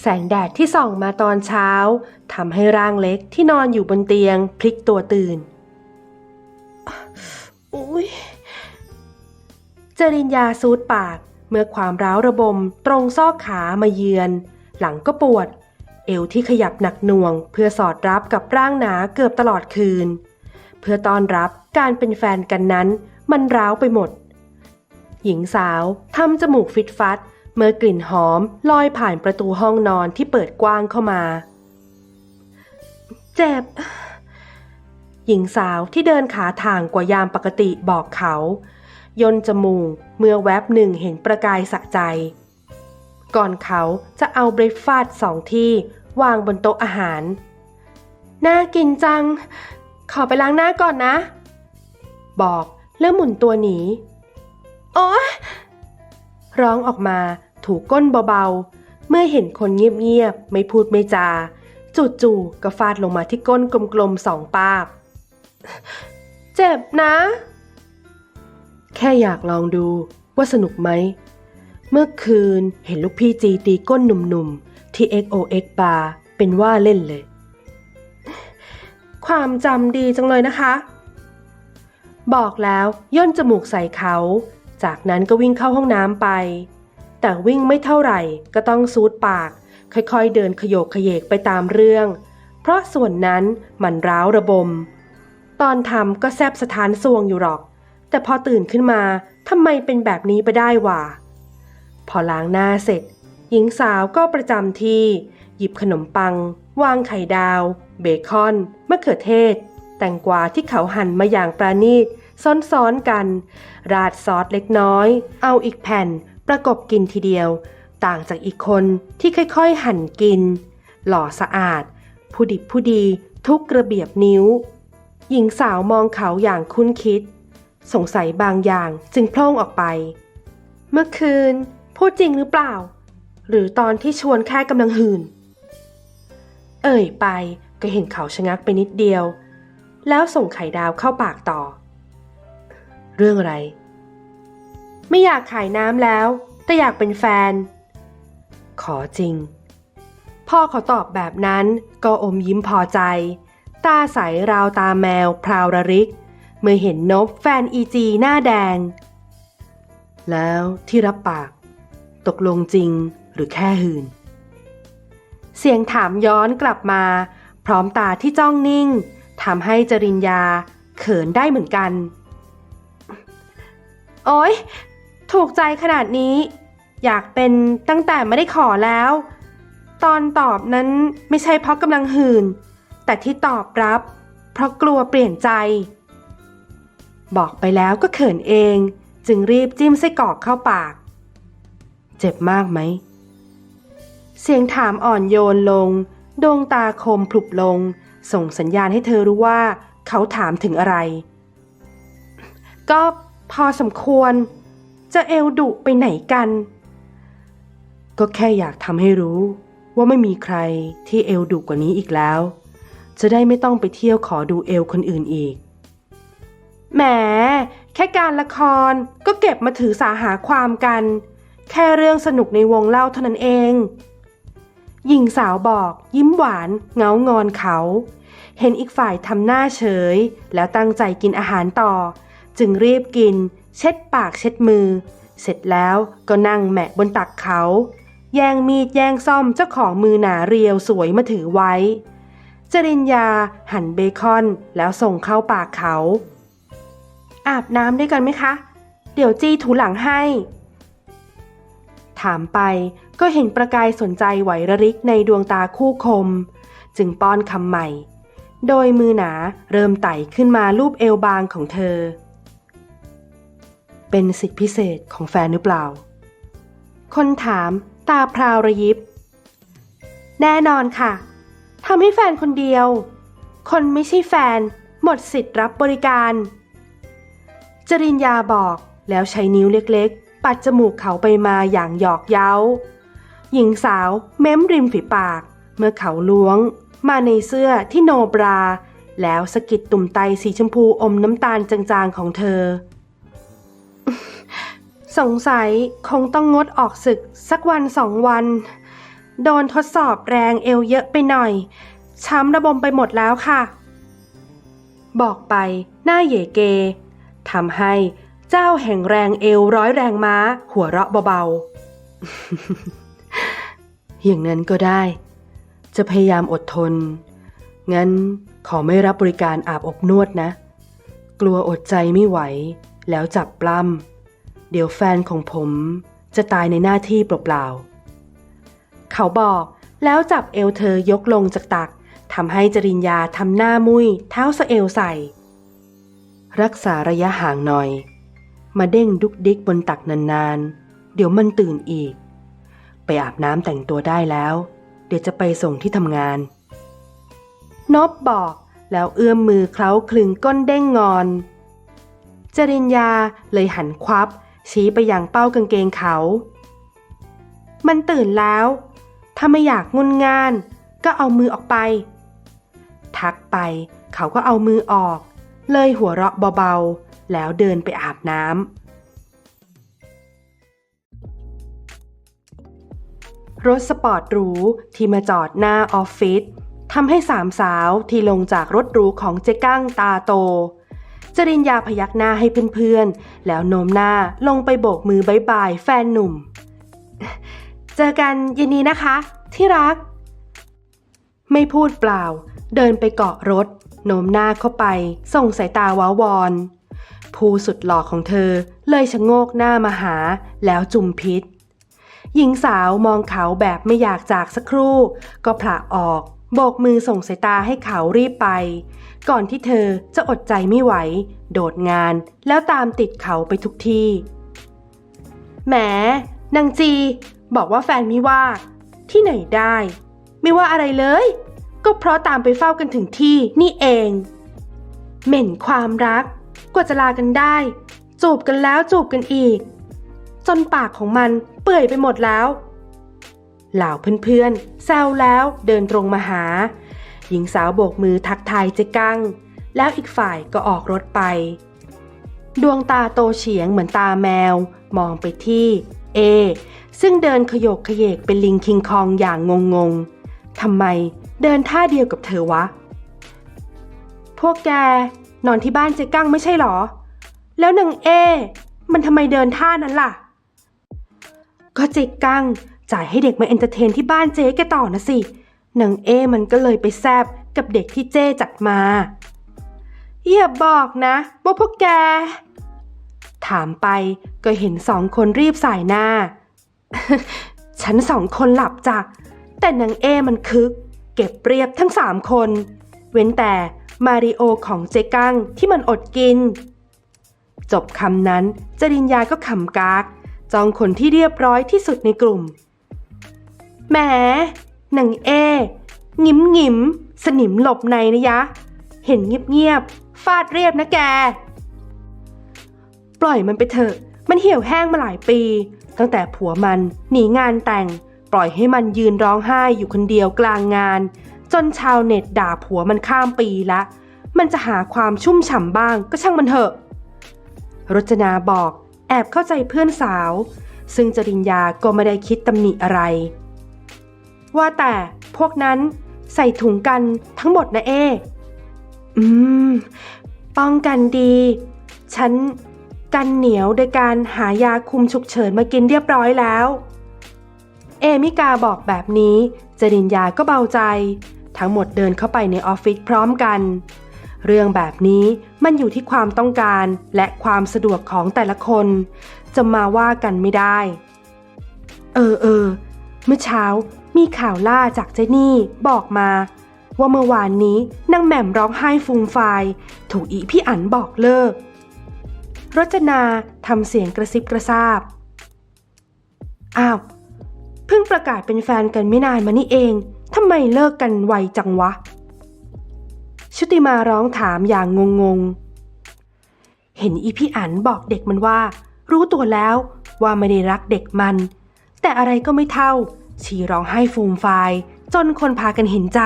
แสงแดดที่ส่องมาตอนเช้าทำให้ร่างเล็กที่นอนอยู่บนเตียงพลิกตัวตื่น อุ้ยจริญญาซูดปากเมื่อความร้าวระบมตรงซอกขามาเยือน หลังก็ปวด เอวที่ขยับหนักหน่วง เพื่อสอดรับกับร่างหนาเกือบตลอดคืน เพื่อต้อนรับการเป็นแฟนกันนั้น มันร้าวไปหมด หญิงสาวทำจมูกฟิตฟัด เมื่อกลิ่นหอมลอยผ่านประตูห้องนอนที่เปิดกว้างเข้ามา เจ็บ หญิงสาวที่เดินขาทางกว่ายามปกติบอกเขาย่นจมูกเมื่อแวบหนึ่งเห็นประกายสะใจ ก่อนเขาจะเอาเบรคฟาสต์สองที่วางบนโต๊ะอาหาร น่ากินจัง ขอไปล้างหน้าก่อนนะ บอกแล้วหมุนตัวหนี โอ๊ย ร้องออกมาถูกก้นเบาๆ เมื่อเห็นคนเงียบๆ ไม่พูดไม่จา จู่ๆก็ฟาดลงมาที่ก้นกลมๆสองปาบ เจ็บนะ แค่อยากลองดูว่าสนุกไหม เมื่อคืนเห็นลูกพี่จีตีก้นหนุ่มๆ ที่ XOX Bar เป็นว่าเล่นเลย ความจำดีจังเลยนะคะ บอกแล้วย่นจมูกใส่เขา จากนั้นก็วิ่งเข้าห้องน้ำไป แต่วิ่งไม่เท่าไหร่ก็ต้องซูดปาก ค่อยๆ เดินขยโยกขยเยกไปตามเรื่อง เพราะส่วนนั้นมันร้าวระบม ตอนทำก็แซบสถานสวงอยู่หรอก แต่พอตื่นขึ้นมาทำไมเป็นแบบนี้ไปได้วะพอล้างหน้าเสร็จ หญิงสาวก็ประจำที่ หยิบขนมปัง วางไข่ดาว เบคอน มะเขือเทศ แตงกวาที่เขาหั่นมาอย่างปราณีต ซ้อนๆกัน ราดซอสเล็กน้อย เอาอีกแผ่นประกบกินทีเดียว ต่างจากอีกคนที่ค่อยๆหั่นกิน หล่อสะอาด ผู้ดิบผู้ดีทุกระเบียบนิ้ว หญิงสาวมองเขาอย่างคุ้นคิด สงสัยบางอย่างจึงพล่งออกไป เมื่อคืน พูดจริงหรือเปล่า หรือตอนที่ชวนแค่กำลังหื่น เอ่ยไปก็เห็นเขาชะงักไปนิดเดียว แล้วส่งไข่ดาวเข้าปากต่อ เรื่องอะไร ไม่อยากขายน้ำแล้ว แต่อยากเป็นแฟน ขอจริง พ่อเขาตอบแบบนั้นก็อมยิ้มพอใจ ตาใสราวตาแมวพราวระริก เมื่อเห็นนบแฟนอีจีหน้าแดง แล้วที่รับปาก ตกลงจริงหรือแค่หืน เสียงถามย้อนกลับมา พร้อมตาที่จ้องนิ่งทำให้จริญญาเขินได้เหมือนกัน โอ๊ยถูกใจขนาดนี้ อยากเป็นตั้งแต่ไม่ได้ขอแล้ว ตอนตอบนั้นไม่ใช่เพราะกำลังหื่น แต่ที่ตอบรับ เพราะกลัวเปลี่ยนใจ บอกไปแล้วก็เขินเอง จึงรีบจิ้มไส้กรอกเข้าปาก เจ็บมากไหม เสียงถามอ่อนโยนลง ดวงตาคมพลุบลง ส่งสัญญาณให้เธอรู้ว่า เขาถามถึงอะไร ก็ พอสมควร จะเอวดุไปไหนกัน ก็แค่อยากทำให้รู้ว่าไม่มีใครที่เอวดุกว่านี้อีกแล้ว จะได้ไม่ต้องไปเที่ยวขอดูเอวคนอื่นอีก แหม แค่การละครก็เก็บมาถือสาหาความกัน แค่เรื่องสนุกในวงเล่าเท่านั้นเอง หญิงสาวบอกยิ้มหวานเงางอนเขา เห็นอีกฝ่ายทำหน้าเฉย แล้วตั้งใจกินอาหารต่อ จึงรีบกิน เช็ดปากเช็ดมือ เสร็จแล้วก็นั่งแหมะบนตักเขา แย่งมีดแย่งซ่อมเจ้าของมือหนาเรียวสวยมาถือไว้ จริญญาหั่นเบคอนแล้วส่งเข้าปากเขา อาบน้ำด้วยกันไหมคะ เดี๋ยวจี้ถูหลังให้ ถามไปก็เห็นประกายสนใจไหวระริกในดวงตาคู่คม จึงป้อนคำใหม่โดยมือหนาเริ่มไต่ขึ้นมาลูบเอวบางของเธอ เป็นสิทธิพิเศษของแฟนหรือเปล่า คนถามตาพราวระยิบ แน่นอนค่ะทำให้แฟนคนเดียว คนไม่ใช่แฟน หมดสิทธิ์รับบริการ จริญญาบอกแล้วใช้นิ้วเล็กๆ ปัดจมูกเขาไปมาอย่างหยอกเย้า หญิงสาวเม้มริมฝีปาก เมื่อเขาล้วง มาในเสื้อที่โนบรา แล้วสะกิดตุ่มไตสีชมพูอมน้ำตาลจางๆของเธอ สงสัยคงต้องงดออกศึกสักวันสองวัน โดนทดสอบแรงเอวเยอะไปหน่อย ช้ำระบมไปหมดแล้วค่ะ บอกไปหน้าเหยเกทำให้เจ้าแห่งแรงเอวร้อยแรงม้า หัวเราะเบาๆ อย่างนั้นก็ได้ จะพยายามอดทน งั้นขอไม่รับบริการอาบอบนวดนะ กลัวอดใจไม่ไหว แล้วจับปล้ำ เดี๋ยวแฟนของผมจะตายในหน้าที่เปล่าๆ เขาบอกแล้วจับเอวเธอยกลงจากตักทำให้จริญญาทำหน้ามุยเท้าสะเอวใส่ รักษาระยะห่างหน่อย มาเด้งดุกดิกบนตักนานๆ เดี๋ยวมันตื่นอีก ไปอาบน้ำแต่งตัวได้แล้ว เดี๋ยวจะไปส่งที่ทำงาน นบบอกแล้วเอื้อมมือเคล้าคลึงก้นเด้งงอน จริญญาเลยหันควับ ชี้ไปยังเป้ากางเกงเขา มันตื่นแล้ว ถ้าไม่อยากงุนงาน ก็เอามือออกไป ทักไปเขาก็เอามือออก เลยหัวเราะเบาๆ แล้วเดินไปอาบน้ำรถสปอร์ตหรูที่มาจอดหน้าออฟฟิศทำให้สามสาวที่ลงจากรถหรูของเจ๊กั้งตาโต จริญญาพยักหน้าให้เพื่อนๆ แล้วโน้มหน้าลงไปโบกมือบายบายแฟนหนุ่ม เจอกันเย็นนี้นะคะ ที่รัก ไม่พูดเปล่า เดินไปเกาะรถ โน้มหน้าเข้าไป ส่งสายตาว้าวอนผู้สุดหล่อของเธอเลยชะโงกหน้ามาหาแล้วจุมพิษ หญิงสาวมองเขาแบบไม่อยากจากสักครู่ ก็ผละออก โบกมือส่งสายตาให้เขารีบไป ก่อนที่เธอจะอดใจไม่ไหว โดดงานแล้วตามติดเขาไปทุกที่ แหมนางจี บอกว่าแฟนไม่ว่า ที่ไหนได้ ไม่ว่าอะไรเลย ก็เพราะตามไปเฝ้ากันถึงที่นี่เอง เหม็นความรัก กว่าจะลากันได้ จูบกันแล้วจูบกันอีก จนปากของมันเปื่อยไปหมดแล้ว เหล่าเพื่อนๆแซวแล้วเดินตรงมาหา หญิงสาวโบกมือทักทายเจ๊กั้ง แล้วอีกฝ่ายก็ออกรถไป ดวงตาโตเฉียงเหมือนตาแมว มองไปที่ เอ ซึ่งเดินขยกขยเยกเป็นลิงคิงคองอย่างงงๆทำไมเดินท่าเดียวกับเธอวะ พวกแก นอนที่บ้านเจ๊กั้งไม่ใช่หรอ แล้วนางเอ มันทำไมเดินท่านั้นล่ะ ก็เจ๊กั้ง จ่ายให้เด็กมาเอนเตอร์เทนที่บ้านเจ๊แกต่อนะสินางเอมันก็เลยไปแซบกับเด็กที่เจ๊จัดมา อย่าบอกนะว่าพวกแก ถามไปก็เห็นสองคนรีบสายหน้า ฉันสองคนหลับจ้ะ แต่นางเอมันคึก เก็บเรียบทั้งสามคน เว้นแต่มาริโอของเจ๊กังที่มันอดกิน จบคำนั้นจริญญาก็ขำกาก จองคนที่เรียบร้อยที่สุดในกลุ่ม แหมนางเองิมงิมสนิมหลบในนะยะ เห็นเงียบๆฟาดเรียบนะแก ปล่อยมันไปเถอะ มันเหี่ยวแห้งมาหลายปี ตั้งแต่ผัวมันหนีงานแต่ง ปล่อยให้มันยืนร้องไห้อยู่คนเดียวกลางงาน จนชาวเน็ตด่าผัวมันข้ามปีละ มันจะหาความชุ่มฉ่ำบ้างก็ช่างมันเถอะ รจนาบอกแอบเข้าใจเพื่อนสาว ซึ่งจริญญาก็ไม่ได้คิดตำหนิอะไร ว่าแต่พวกนั้นใส่ถุงกันทั้งหมดนะเอ อืม ป้องกันดี ฉันกันเหนียวโดยการหายาคุมฉุกเฉินมากินเรียบร้อยแล้ว เอมิกาบอกแบบนี้ จริญญาก็เบาใจ ทั้งหมดเดินเข้าไปในออฟฟิศพร้อมกัน เรื่องแบบนี้มันอยู่ที่ความต้องการและความสะดวกของแต่ละคน จะมาว่ากันไม่ได้ เออเออเมื่อเช้า มีข่าวล่าจากเจนี่บอกมา ว่าเมื่อวานนี้นางแหม่มร้องไห้ฟูมฟายถูกอีพี่อันบอกเลิก รจนาทำเสียงกระซิบกระซาบ อ้าว เพิ่งประกาศเป็นแฟนกันไม่นานมานี่เองทำไมเลิกกันไวจังวะ ชุติมาร้องถามอย่างงงๆ เห็นอีพี่อันบอกเด็กมันว่า รู้ตัวแล้วว่าไม่ได้รักเด็กมัน แต่อะไรก็ไม่เท่า ชีร้องไห้ฟูมฟายจนคนพากันเห็นใจ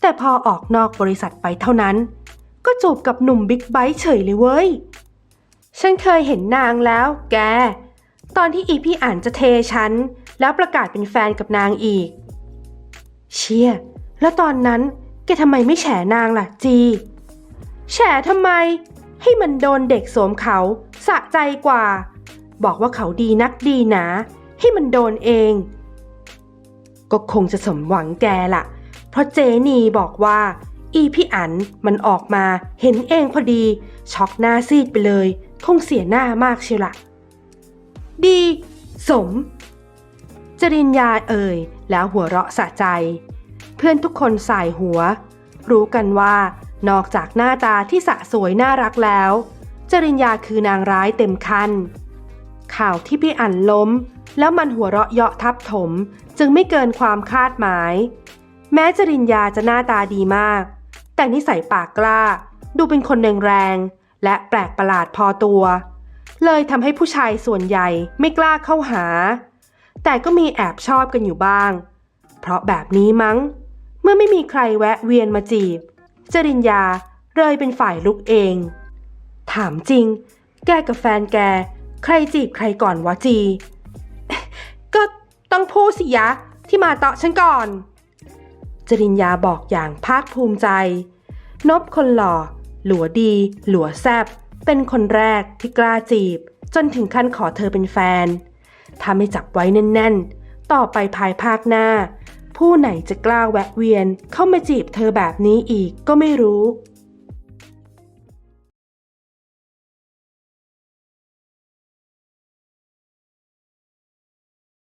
แต่พอออกนอกบริษัทไปเท่านั้น ก็จูบกับหนุ่มบิ๊กไบค์เฉยเลยเว้ย ฉันเคยเห็นนางแล้วแก ตอนที่อีพี่อ่านจะเทฉัน แล้วประกาศเป็นแฟนกับนางอีก เชี่ย แล้วตอนนั้นแกทำไมไม่แฉนางล่ะจี แฉทำไม ให้มันโดนเด็กสวมเขาสะใจกว่า บอกว่าเขาดีนักดีหนา ให้มันโดนเอง ก็คงจะสมหวังแกล่ะ เพราะเจนีบอกว่า อีพี่อันมันออกมาเห็นเองพอดี ช็อกหน้าซีดไปเลย คงเสียหน้ามากเชียวละดี สม จริญญาเอ่ย แล้วหัวเราะสะใจ เพื่อนทุกคนสายหัว รู้กันว่านอกจากหน้าตาที่สะสวยน่ารักแล้ว จริญญาคือนางร้ายเต็มคันข่าวที่พี่อั๋นล้ม แล้วมันหัวเราะเยาะทับถม จึงไม่เกินความคาดหมาย แม้จริญญาจะหน้าตาดีมาก แต่นิสัยปากกล้า ดูเป็นคนแรงๆและแปลกประหลาดพอตัว เลยทำให้ผู้ชายส่วนใหญ่ไม่กล้าเข้าหา แต่ก็มีแอบชอบกันอยู่บ้าง เพราะแบบนี้มั้ง เมื่อไม่มีใครแวะเวียนมาจีบ จริญญาเลยเป็นฝ่ายลุกเอง ถามจริง แกกับแฟนแก ใครจีบใครก่อนวะจี ต้องพูดสิยะที่มาเตาะฉันก่อน จริญญาบอกอย่างภาคภูมิใจ นบคนหล่อ หลัวดี หลัวแซบเป็นคนแรกที่กล้าจีบ จนถึงขั้นขอเธอเป็นแฟน ถ้าไม่จับไว้แน่น ๆ ต่อไปภายภาคหน้า ผู้ไหนจะกล้าแวะเวียนเข้ามาจีบเธอแบบนี้อีกก็ไม่รู้